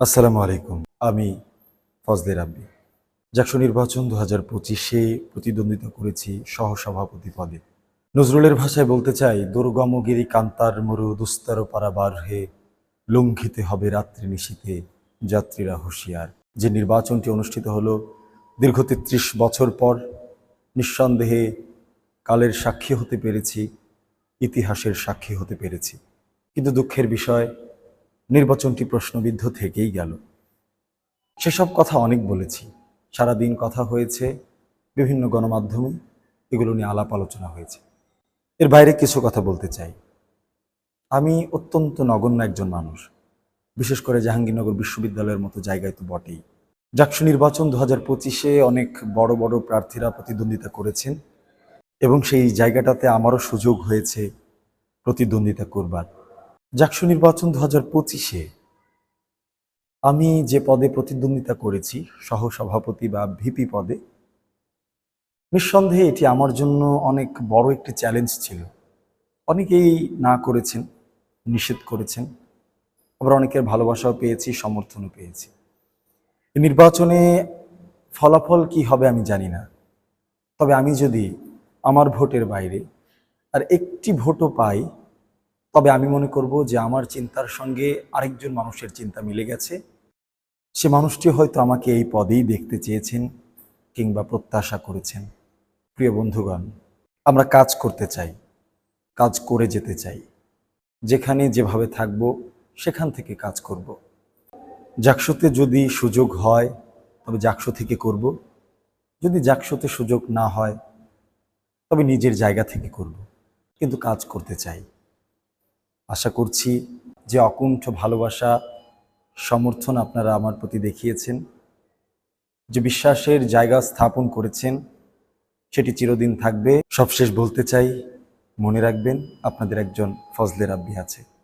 আসসালামু আলাইকুম। আমি ফজলে রাব্বি। জাকসু নির্বাচন দু হাজার পঁচিশে প্রতিদ্বন্দ্বিতা করেছি সহসভাপতি পদে। নজরুলের ভাষায় বলতে চাই, দুর্গমগিরি কান্তার মরু দুস্তর পারাবার হে লঙ্ঘিতে হবে রাত্রি নিশীতে যাত্রীরা হুঁশিয়ার। যে নির্বাচনটি অনুষ্ঠিত হলো দীর্ঘ তেত্রিশ বছর পর, নিঃসন্দেহে কালের সাক্ষী হতে পেরেছি, ইতিহাসের সাক্ষী হতে পেরেছি। কিন্তু দুঃখের বিষয় নির্বাচনটি প্রশ্নবিদ্ধ থেকেই গেল। সেসব কথা অনেক বলেছি। সারাদিন কথা হয়েছে, বিভিন্ন গণমাধ্যমে এগুলো নিয়ে আলাপ আলোচনা হয়েছে। এর বাইরে কিছু কথা বলতে চাই। আমি অত্যন্ত নগণ্য একজন মানুষ। বিশেষ করে জাহাঙ্গীরনগর বিশ্ববিদ্যালয়ের মতো জায়গায় তো বটেই। জাকসু নির্বাচন দু হাজার পঁচিশে অনেক বড় বড় প্রার্থীরা প্রতিদ্বন্দ্বিতা করেছেন এবং সেই জায়গাটাতে আমারও সুযোগ হয়েছে প্রতিদ্বন্দ্বিতা করবার। জাকসু নির্বাচন দু হাজার পঁচিশে আমি যে পদে প্রতিদ্বন্দ্বিতা করেছি, সহসভাপতি বা ভিপি পদে, নিঃসন্দেহে এটি আমার জন্য অনেক বড় একটি চ্যালেঞ্জ ছিল। অনেকেই না করেছেন, নিষেধ করেছেন। আবার অনেকের ভালোবাসাও পেয়েছি, সমর্থনও পেয়েছি। নির্বাচনে ফলাফল কি হবে আমি জানি না। তবে আমি যদি আমার ভোটের বাইরে আর একটি ভোটও পাই তবে আমি মনে করব যে আমার চিন্তার সঙ্গে আরেকজন মানুষের চিন্তা মিলে গেছে। সে মানুষটি হয়তো আমাকে এই পদেই দেখতে চেয়েছেন কিংবা প্রত্যাশা করেছেন। প্রিয় বন্ধুগণ, আমরা কাজ করতে চাই, কাজ করে যেতে চাই। যেখানে যেভাবে থাকব, সেখান থেকে কাজ করব। জাকসুতে যদি সুযোগ হয়, তবে জাকসু থেকে করব। যদি জাকসুতে সুযোগ না হয়, তবে নিজের জায়গা থেকে করব। কিন্তু কাজ করতে চাই। আশা করছি যে অকুণ্ঠ ভালোবাসা, সমর্থন আপনারা আমার প্রতি দেখিয়েছেন, যে বিশ্বাসের জায়গা স্থাপন করেছেন, সেটি চিরদিন থাকবে। সবশেষ বলতে চাই, মনে রাখবেন, আপনাদের একজন ফজলের আব্বি আছে।